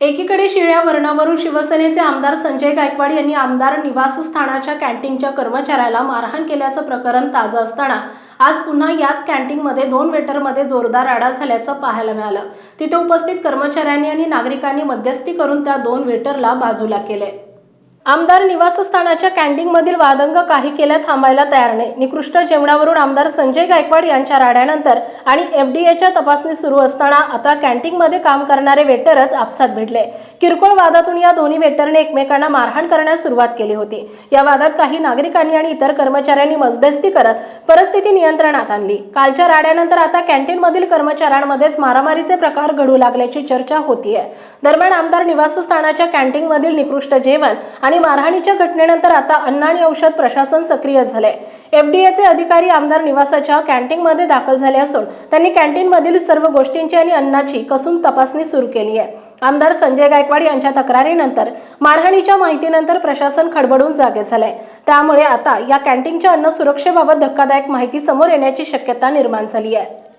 एकीकडे शिळ्या वर्णावरून शिवसेनेचे आमदार संजय गायकवाड यांनी आमदार निवासस्थानाच्या कॅन्टीनच्या कर्मचाऱ्याला मारहाण केल्याचं प्रकरण ताजं असताना आज पुन्हा याच कॅन्टीनमध्ये दोन वेटरमध्ये जोरदार राडा झाल्याचं पाहायला मिळालं. तिथे उपस्थित कर्मचाऱ्यांनी आणि नागरिकांनी मध्यस्थी करून त्या दोन वेटरला बाजूला केले आमदार निवासस्थानाच्या कॅन्टीनमधील वादंग काही केल्या थांबायला तयार नाही. निकृष्ट जेवणावरून आमदार संजय गायकवाड यांच्या राड्यानंतर आणि एफ डी एच्या तपासणी सुरू असताना आता कॅन्टीनमध्ये काम करणारे वेटरच आपसात भिडले किरकोळ वादातून या दोन्ही वेटरने एकमेकांना मारहाण करण्यास सुरुवात केली होती. या वादात काही नागरिकांनी आणि इतर कर्मचाऱ्यांनी मजदस्ती करत परिस्थिती नियंत्रणात आणली. कालच्या राड्यानंतर आता कॅन्टीनमधील कर्मचाऱ्यांमध्येच मारामारीचे प्रकार घडू लागल्याची चर्चा होतीये. दरम्यान आमदार निवासस्थानाच्या कॅन्टीनमधील निकृष्ट जेवण आणि आणि मारहाणीच्या घटनेनंतर आता अन्न आणि औषध प्रशासन सक्रिय झाले एफडीएचे अधिकारी आमदार निवासाच्या कॅन्टीनमध्ये दाखल झाले असून त्यांनी कॅन्टीनमधील सर्व गोष्टींची आणि अन्नाची कसून तपासणी सुरू केली आहे. आमदार संजय गायकवाड यांच्या तक्रारीनंतर मारहाणीच्या माहितीनंतर प्रशासन खडबडून जागे झालंय. त्यामुळे आता या कॅन्टीनच्या अन्न सुरक्षेबाबत धक्कादायक माहिती समोर येण्याची शक्यता निर्माण झाली आहे.